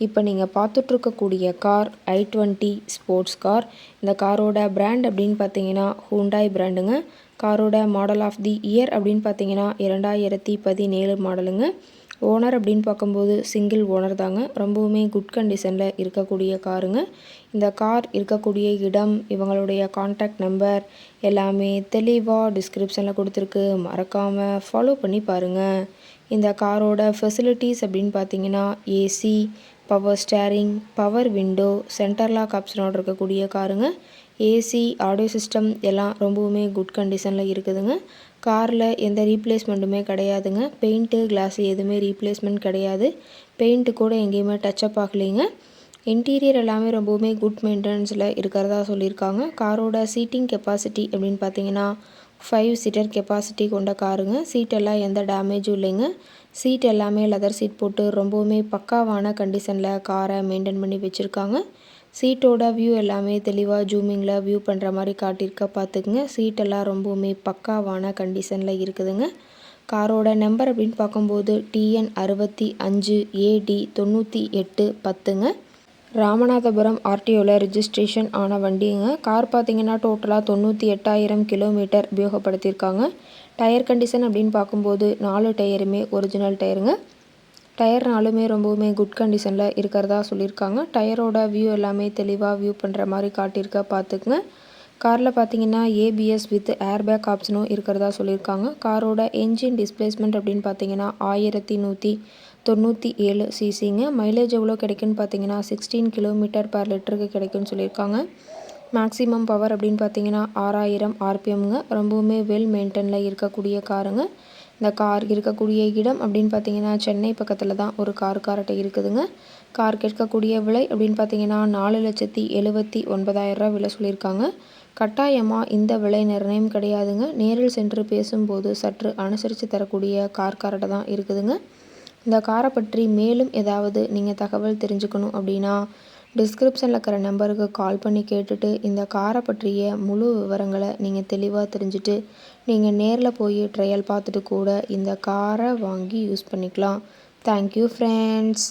இப்போ நீங்கள் பார்த்துட்ருக்கக்கூடிய car I twenty sports car. இந்த காரோட பிராண்ட் அப்படின்னு பார்த்தீங்கன்னா ஹூண்டாய் பிராண்டுங்க. காரோட மாடல் ஆஃப் தி இயர் அப்படின்னு பார்த்தீங்கன்னா இரண்டாயிரத்தி பதினேழு மாடலுங்க. ஓனர் அப்படின்னு பார்க்கும்போது சிங்கிள் ஓனர் தாங்க. ரொம்பவுமே குட் கண்டிஷனில் இருக்கக்கூடிய காருங்க. இந்த கார் இருக்கக்கூடிய இடம் இவங்களுடைய காண்டாக்ட் நம்பர் எல்லாமே தெளிவாக டிஸ்கிரிப்ஷனில் கொடுத்துருக்கு. மறக்காமல் ஃபாலோ பண்ணி பாருங்கள் இந்த காரோட ஃபெசிலிட்டிஸ் அப்படின்னு பார்த்தீங்கன்னா AC power steering power window centre lock ஆப்ஷனோடு இருக்கக்கூடிய காருங்க. ஏசி ஆடியோ சிஸ்டம் எல்லாம் ரொம்பவுமே குட் கண்டிஷனில் இருக்குதுங்க. காரில் எந்த ரீப்ளேஸ்மெண்ட்டுமே கிடையாதுங்க. பெயிண்ட்டு கிளாஸு எதுவுமே ரீப்ளேஸ்மெண்ட் கிடையாது. பெயிண்ட்டு கூட எங்கேயுமே டச்சப் ஆகலைங்க. இன்டீரியர் எல்லாமே ரொம்பவுமே குட் மெயின்டெனன்ஸில் இருக்கிறதா சொல்லியிருக்காங்க. காரோட சீட்டிங் கெப்பாசிட்டி அப்படின்னு பார்த்தீங்கன்னா ஃபைவ் சீட்டர் கெப்பாசிட்டி கொண்ட காருங்க. சீட்டெல்லாம் எந்த டேமேஜும் இல்லைங்க. சீட் எல்லாமே லெதர் சீட் போட்டு ரொம்பவுமே பக்காவான கண்டிஷனில் காரை மெயின்டைன் பண்ணி வச்சுருக்காங்க. சீட்டோட வியூ எல்லாமே தெளிவாக ஜூமிங்கில் வியூ பண்ணுற மாதிரி காட்டியிருக்க பார்த்துக்குங்க. சீட்டெல்லாம் ரொம்பவுமே பக்காவான கண்டிஷனில் இருக்குதுங்க. காரோட நம்பர் அப்படின்னு பார்க்கும்போது டிஎன் அறுபத்தி அஞ்சு ஏடி தொண்ணூற்றி எட்டு பத்துங்க. ராமநாதபுரம் ஆர்டிஓவில் ரிஜிஸ்ட்ரேஷன் ஆன வண்டிங்க. கார் பார்த்திங்கன்னா டோட்டலாக தொண்ணூற்றி எட்டாயிரம் கிலோமீட்டர் உபயோகப்படுத்தியிருக்காங்க. டயர் கண்டிஷன் அப்படின்னு பார்க்கும்போது நாலு டயருமே ஒரிஜினல் டயருங்க. டயர் நாலுமே ரொம்பவுமே குட் கண்டிஷனில் இருக்கிறதா சொல்லியிருக்காங்க. டயரோட வியூ எல்லாமே தெளிவாக வியூ பண்ணுற மாதிரி காட்டியிருக்க பார்த்துக்குங்க. காரில் பார்த்தீங்கன்னா ஏபிஎஸ் வித் ஏர்பேக் ஆப்ஷனும் இருக்கிறதா சொல்லியிருக்காங்க. காரோட என்ஜின் டிஸ்பிளேஸ்மெண்ட் அப்படின்னு பார்த்தீங்கன்னா ஆயிரத்தி நூற்றி தொண்ணூற்றி ஏழு சிசிங்க. மைலேஜ் எவ்வளோ கிடைக்குன்னு பார்த்தீங்கன்னா சிக்ஸ்டீன் கிலோமீட்டர் பர் லிட்டருக்கு கிடைக்குன்னு சொல்லியிருக்காங்க. மேக்ஸிமம் பவர் அப்படின்னு பார்த்தீங்கன்னா ஆறாயிரம் ஆர்பிஎம்ங்க. ரொம்பவுமே வெல் மெயின்டெனில் இருக்கக்கூடிய காருங்க. இந்த கார் இருக்கக்கூடிய இடம் அப்படின்னு பார்த்தீங்கன்னா சென்னை பக்கத்தில் தான் ஒரு கார் கார்ட்டை இருக்குதுங்க. கார் கேட்கக்கூடிய விலை அப்படின்னு பார்த்தீங்கன்னா நாலு லட்சத்தி எழுபத்தி ஒன்பதாயிரரூவா விலை சொல்லியிருக்காங்க. கட்டாயமாக இந்த விலை நிர்ணயம் கிடையாதுங்க. நேரில் சென்று பேசும்போது சற்று அனுசரித்து தரக்கூடிய கார் கார்ட்டை தான் இருக்குதுங்க. இந்த காரை பற்றி மேலும் ஏதாவது நீங்கள் தகவல் தெரிஞ்சுக்கணும் அப்படின்னா டிஸ்கிரிப்ஷனில் இருக்கிற நம்பருக்கு கால் பண்ணி கேட்டுட்டு இந்த காரை பற்றிய முழு விவரங்களை நீங்கள் தெளிவாக தெரிஞ்சுட்டு நீங்கள் நேரில் போய் ட்ரையல் பார்த்துட்டு கூட இந்த காரை வாங்கி யூஸ் பண்ணிக்கலாம். Thank you friends